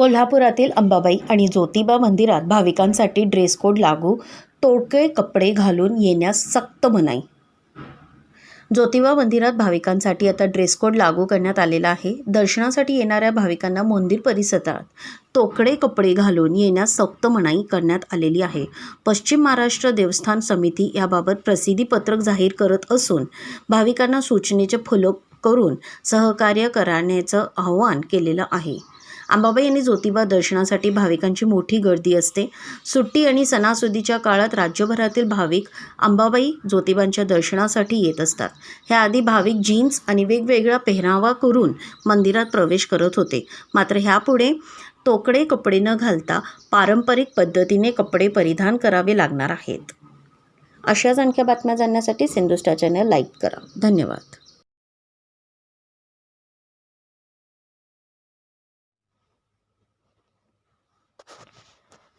कोल्हापुरातील अंबाबाई आणि ज्योतिबा मंदिरात भाविकांसाठी ड्रेस कोड लागू तोडके कपडे घालून येण्यास सक्त मनाई. ज्योतिबा मंदिरात भाविकांसाठी आता ड्रेस कोड लागू करण्यात आलेला आहे. दर्शनासाठी येणाऱ्या भाविकांना मंदिर परिसरात तोकडे कपडे घालून येण्यास सक्त मनाई करण्यात आलेली आहे. पश्चिम महाराष्ट्र देवस्थान समिती याबाबत प्रसिद्धीपत्रक जाहीर करत असून भाविकांना सूचनेचे फॉलो करून सहकार्य करण्याचं आवाहन केलेलं आहे. अंबाबाई आणि ज्योतिबा दर्शनासाठी भाविकांची मोठी गर्दी असते. सुट्टी आणि सणासुदीच्या काळात राज्यभरातील भाविक अंबाबाई ज्योतिबांच्या दर्शनासाठी येत असतात. ह्याआधी भाविक जीन्स आणि वेगवेगळा पेहरावा करून मंदिरात प्रवेश करत होते. मात्र ह्यापुढे तोकडे कपडे न घालता पारंपरिक पद्धतीने कपडे परिधान करावे लागणार आहेत. अशाच आणखी बातम्या जाणण्यासाठी सिंधुस्टार चॅनल लाईक करा. धन्यवाद.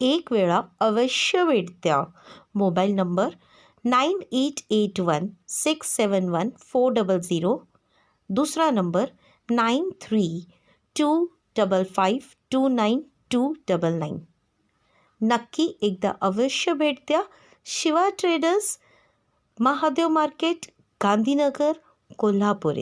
एक वेळा अवश्य भेट द्या mobile number nine eight eight one six seven one four double zero. दुसरा number nine three two double five two nine two double nine. नक्की एकदा अवश्य भेट द्या शिवा ट्रेडर्स महादेव मार्केट गांधीनगर, कोल्हापूर